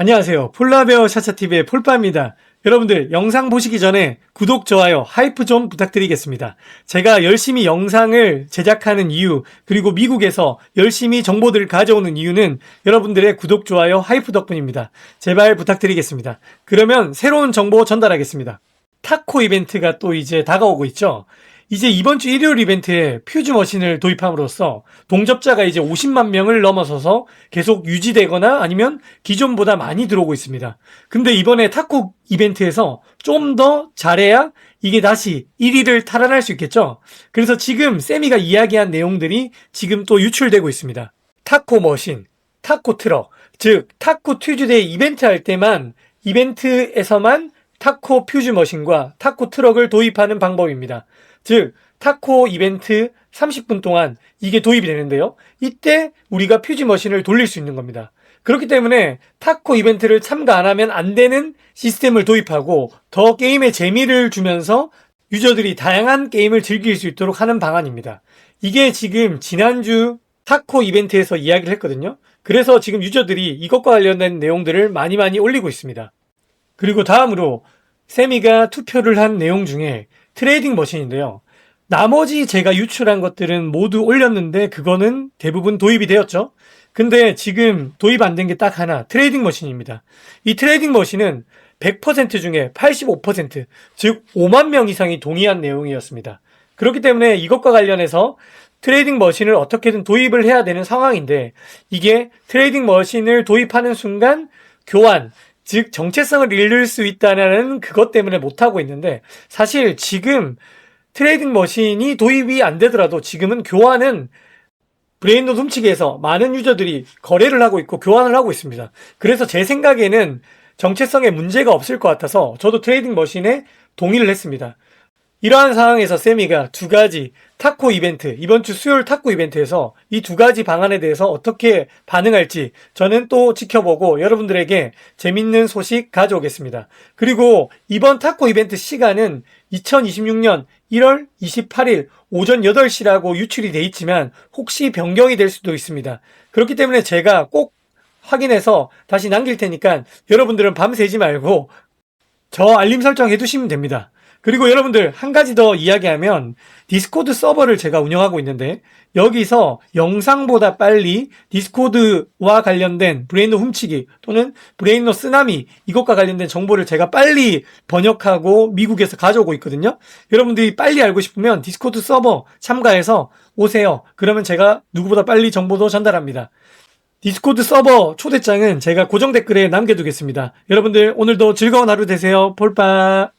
안녕하세요. 폴라베어 샤차TV의 폴빠입니다. 여러분들 영상 보시기 전에 구독, 좋아요, 하이프 좀 부탁드리겠습니다. 제가 열심히 영상을 제작하는 이유, 그리고 미국에서 열심히 정보들을 가져오는 이유는 여러분들의 구독, 좋아요, 하이프 덕분입니다. 제발 부탁드리겠습니다. 그러면 새로운 정보 전달하겠습니다. 타코 이벤트가 또 이제 다가오고 있죠. 이제 이번 주 일요일 이벤트에 퓨즈 머신을 도입함으로써 동접자가 이제 50만 명을 넘어서서 계속 유지되거나 아니면 기존보다 많이 들어오고 있습니다. 근데 이번에 타코 이벤트에서 좀 더 잘해야 이게 다시 1위를 탈환할 수 있겠죠? 그래서 지금 세미가 이야기한 내용들이 지금 또 유출되고 있습니다. 타코 머신, 타코 트럭, 즉 타코 튜즈데이 이벤트 할 때만 이벤트에서만 타코 퓨즈 머신과 타코 트럭을 도입하는 방법입니다. 즉 타코 이벤트 30분 동안 이게 도입이 되는데요. 이때 우리가 퓨즈 머신을 돌릴 수 있는 겁니다. 그렇기 때문에 타코 이벤트를 참가 안 하면 안 되는 시스템을 도입하고 더 게임의 재미를 주면서 유저들이 다양한 게임을 즐길 수 있도록 하는 방안입니다. 이게 지금 지난주 타코 이벤트에서 이야기를 했거든요. 그래서 지금 유저들이 이것과 관련된 내용들을 많이 많이 올리고 있습니다. 그리고 다음으로 세미가 투표를 한 내용 중에 트레이딩 머신인데요. 나머지 제가 유출한 것들은 모두 올렸는데 그거는 대부분 도입이 되었죠. 근데 지금 도입 안 된 게 딱 하나 트레이딩 머신입니다. 이 트레이딩 머신은 100% 중에 85%, 즉 5만 명 이상이 동의한 내용이었습니다. 그렇기 때문에 이것과 관련해서 트레이딩 머신을 어떻게든 도입을 해야 되는 상황인데 이게 트레이딩 머신을 도입하는 순간 교환, 즉 정체성을 잃을 수 있다는 그것 때문에 못 하고 있는데 사실 지금 트레이딩 머신이 도입이 안 되더라도 지금은 교환은 브레인노드 훔치기에서 많은 유저들이 거래를 하고 있고 교환을 하고 있습니다. 그래서 제 생각에는 정체성에 문제가 없을 것 같아서 저도 트레이딩 머신에 동의를 했습니다. 이러한 상황에서 세미가 두 가지 타코 이벤트, 이번 주 수요일 타코 이벤트에서 이 두 가지 방안에 대해서 어떻게 반응할지 저는 또 지켜보고 여러분들에게 재밌는 소식 가져오겠습니다. 그리고 이번 타코 이벤트 시간은 2026년 1월 28일 오전 8시라고 유출이 돼 있지만 혹시 변경이 될 수도 있습니다. 그렇기 때문에 제가 꼭 확인해서 다시 남길 테니까 여러분들은 밤새지 말고 저 알림 설정 해두시면 됩니다. 그리고 여러분들 한 가지 더 이야기하면 디스코드 서버를 제가 운영하고 있는데 여기서 영상보다 빨리 디스코드와 관련된 브레인로 훔치기 또는 브레인로 쓰나미 이것과 관련된 정보를 제가 빨리 번역하고 미국에서 가져오고 있거든요. 여러분들이 빨리 알고 싶으면 디스코드 서버 참가해서 오세요. 그러면 제가 누구보다 빨리 정보도 전달합니다. 디스코드 서버 초대장은 제가 고정 댓글에 남겨두겠습니다. 여러분들 오늘도 즐거운 하루 되세요. 볼빠.